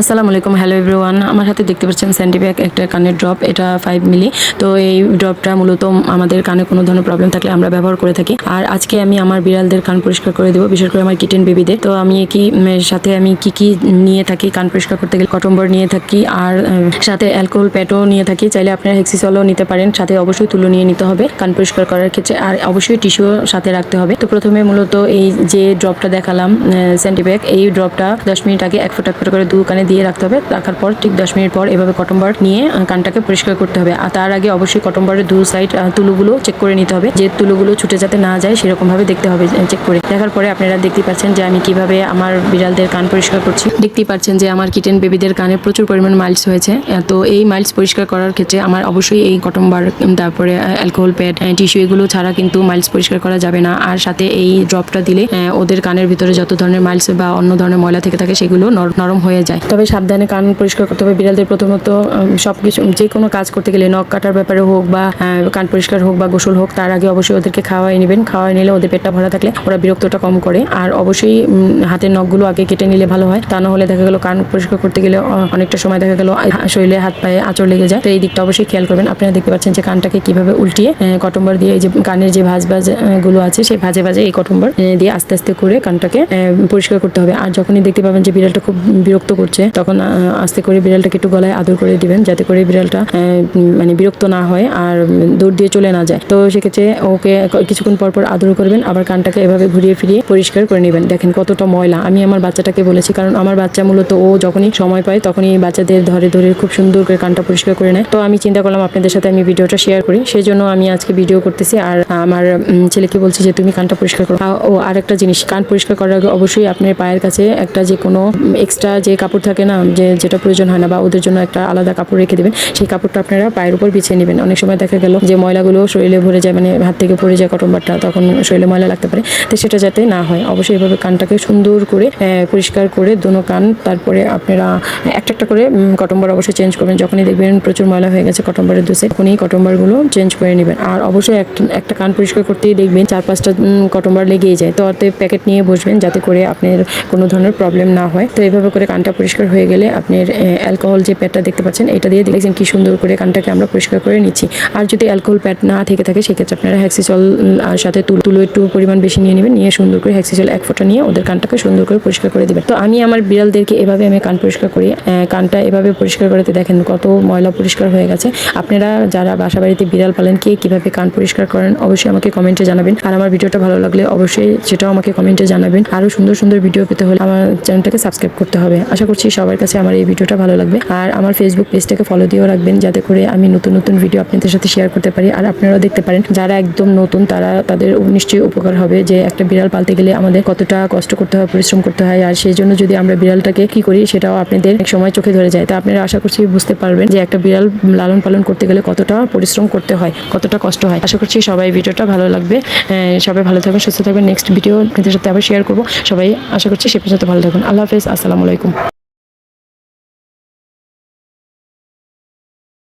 আসসালামু আলাইকুম hello everyone আমার হাতে দেখতে পাচ্ছেন স্যান্ডিব্যাগ একটা কানের ড্রপ এটা ফাইভ মিলি তো এই ড্রপটা মূলত আমাদের কানে কোনো ধরনের প্রবলেম থাকলে আমরা ব্যবহার করে থাকি। আর আজকে আমি আমার বিড়ালদের কান পরিষ্কার করে দেবো, বিশেষ করে আমার কিটেন বেবিদের তো আমি কি সাথে আমি কি কি নিয়ে থাকি, কান পরিষ্কার করতে গেলে কটম্বর নিয়ে থাকি, আর সাথে অ্যালকোহল প্যাটও নিয়ে থাকি। চাইলে আপনারা হেক্সিসলও নিতে পারেন, সাথে অবশ্যই তুলো নিয়ে নিতে হবে কান পরিষ্কার করার ক্ষেত্রে। আর অবশ্যই টিস্যু সাথে রাখতে হবে। তো প্রথমে মূলত এই যে ড্রপটা দেখালাম স্যান্টিব্যাগ এই ড্রপটা দশ মিনিট আগে এক ফোঁটা এক ফোঁটা করে দু কানে দিয়ে রাখতে হবে। রাখার পর ঠিক দশ মিনিট পর এভাবে কটন বার নিয়ে কানটাকে পরিষ্কার করতে হবে। আর তার আগে অবশ্যই কটন বারের দু সাইড তুলোগুলো চেক করে নিতে হবে। যে তুলোগুলো ছুটে যাতে না যায়, সেরকমভাবে দেখতে হবে চেক করে। দেখার পরে আপনারা দেখতে পাচ্ছেন যে আমি কীভাবে আমার বিড়ালদের কান পরিষ্কার করছি। দেখতেই পাচ্ছেন যে আমার কিটেন বেবিদের কানে প্রচুর পরিমাণ মাইলস হয়েছে। তো এই মাইলস পরিষ্কার করার ক্ষেত্রে আমার অবশ্যই এই কটন বার তারপরে অ্যালকোহল প্যাড টিস্যু এগুলো ছাড়া কিন্তু মাইলস পরিষ্কার করা যাবে না। আর সাথে এই ড্রপটা দিলে ওদের কানের ভিতরে যত ধরনের মাইলস বা অন্য ধরনের ময়লা থেকে থাকে, সেগুলো নর- নরম হয়ে যায়। তবে সাবধানে কান পরিষ্কার করতে হবে বিড়ালদের প্রথমত সব কিছু যে কোনো কাজ করতে গেলে নখ কাটার ব্যাপারে হোক বা কান পরিষ্কার হোক বা গোসল হোক তার আগে অবশ্যই ওদেরকে খাওয়াই নেবেন। খাওয়াই নিলে ওদের পেটটা ভরা থাকলে ওরা বিরক্তটা কম করে। আর অবশ্যই হাতের নখগুলো আগে কেটে নিলে ভালো হয়। তা না হলে দেখা গেলো কান পরিষ্কার করতে গেলে অনেকটা সময় দেখা গেলো শরীরে হাত পায়ে আঁচড় লেগে যায়। তো এই দিকটা অবশ্যই খেয়াল করবেন। আপনারা দেখতে পাচ্ছেন যে কানটাকে কীভাবে উল্টিয়ে কটম্বর দিয়ে এই যে কানের যে ভাঁজ ভাজ আহ, গুলো আছে সেই ভাজে ভাজে এই কটম্বর দিয়ে আস্তে আস্তে করে কানটাকে পরিষ্কার করতে হবে। আর যখনই দেখতে পাবেন যে বিড়ালটা খুব বিরক্ত করছে তখন আস্তে করে বিড়ালটাকে একটু গলায় আদর করে দিবেন, যাতে করে বিড়ালটা মানে বিরক্ত না হয় আর দৌড় দিয়ে চলে না যায়। তো সেক্ষেত্রে ওকে কিছুক্ষণ পর পর আদর করবেন, আবার কানটাকে এভাবে ঘুরিয়ে ফিরিয়ে পরিষ্কার করে নেবেন। দেখেন কতটা ময়লা। আমি আমার বাচ্চাটাকে বলেছি, কারণ আমার বাচ্চা মূলত ও যখনই সময় পায়, তখনই বাচ্চাদের ধরে ধরে খুব সুন্দর করে কানটা পরিষ্কার করে নেয়। তো আমি চিন্তা করলাম আপনাদের সাথে আমি ভিডিওটা শেয়ার করি। সেই জন্য আমি আজকে ভিডিও করতেছি আর আমার ছেলেকে বলছি যে, তুমি কানটা পরিষ্কার করো। ও আর একটা জিনিস, কান পরিষ্কার করার আগে অবশ্যই আপনার পায়ের কাছে একটা যে কোনো এক্সট্রা যে কাপড় থাকে না, যে যেটা প্রয়োজন হয় না বা ওদের জন্য একটা আলাদা কাপড় রেখে দেবেন, সেই কাপড়টা আপনারা পায়ের উপর বিছিয়ে নেবেন। অনেক সময় দেখা গেল যে ময়লাগুলো শরীরে ভরে যায় মানে হাত থেকে পড়ে যায় কটম্বারটা তখন শরীরে ময়লা লাগতে পারে। তো সেটা যাতে না হয়, অবশ্যই এভাবে কানটাকে সুন্দর করে পরিষ্কার করে দোনো কান, তারপরে আপনারা একটা একটা করে কটম্বার অবশ্যই চেঞ্জ করবেন। যখনই দেখবেন প্রচুর ময়লা হয়ে গেছে কটম্বারের দোষে তখনই কটম্বারগুলো চেঞ্জ করে নেবেন। আর অবশ্যই একটা কান পরিষ্কার করতেই দেখবেন, চার পাঁচটা কটম্বার লেগেই যায়। তো অতএব প্যাকেট নিয়ে বসবেন, যাতে করে আপনার কোনো ধরনের প্রবলেম না হয়। তো এইভাবে করে কানটা পরিষ্কার হয়ে গেলে আপনার অ্যালকোহল যে প্যাডটা দেখতে পাচ্ছেন, এটা দিয়ে দেখছেন কি সুন্দর করে কানটাকে আমরা পরিষ্কার করে নিচ্ছি। আর যদি অ্যালকোহল প্যাড না থেকে থাকে, সেক্ষেত্রে আপনারা হ্যাক্সিসল আর সাথে তুলো তুলো একটু পরিমাণ বেশি নিয়ে নেবেন, নিয়ে সুন্দর করে হ্যাক্সিসল এক ফোঁটা নিয়ে ওদের কানটাকে সুন্দর করে পরিষ্কার করে দেবেন। তো আমি আমার বিড়ালদেরকে এভাবে আমি কান পরিষ্কার করি কানটা এভাবে পরিষ্কার করতে দেখেন কত ময়লা পরিষ্কার হয়ে গেছে। আপনারা যারা বাসা বাড়িতে বিড়াল পালেন, কে কীভাবে কান পরিষ্কার করেন, অবশ্যই আমাকে কমেন্টে জানাবেন। আর আমার ভিডিওটা ভালো লাগলে অবশ্যই সেটাও আমাকে কমেন্টে জানাবেন। আরও সুন্দর সুন্দর ভিডিও পেতে হলে আমার চ্যানেলটাকে সাবস্ক্রাইব করতে হবে। আশা করছি সবার কাছে আমার এই ভিডিওটা ভালো লাগবে। আর আমার ফেসবুক পেজটাকে ফলো দিয়েও রাখবেন যাতে করে আমি নতুন নতুন ভিডিও আপনাদের সাথে শেয়ার করতে পারি। আর আপনারাও দেখতে পারেন, যারা একদম নতুন, তারা তাদের নিশ্চয়ই উপকার হবে যে একটা বিড়াল পালতে গেলে আমাদের কতটা কষ্ট করতে হয়, পরিশ্রম করতে হয়। আর সেই জন্য যদি আমরা বিড়ালটাকে কি করি, সেটাও আপনাদের এক সময় চোখে ধরে যায়। তা আপনারা আশা করছি বুঝতে পারবেন যে একটা বিড়াল লালন পালন করতে গেলে কতটা পরিশ্রম করতে হয়, কতটা কষ্ট হয়। আশা করছি সবাই ভিডিওটা ভালো লাগবে। সবাই ভালো থাকবেন, সুস্থ থাকবেন। নেক্সট ভিডিও আপনাদের সাথে আবার শেয়ার করব। সবাই আশা করছি সে পর্যন্ত ভালো থাকবেন। আল্লাহ হাফেজ, আসসালামু আলাইকুম।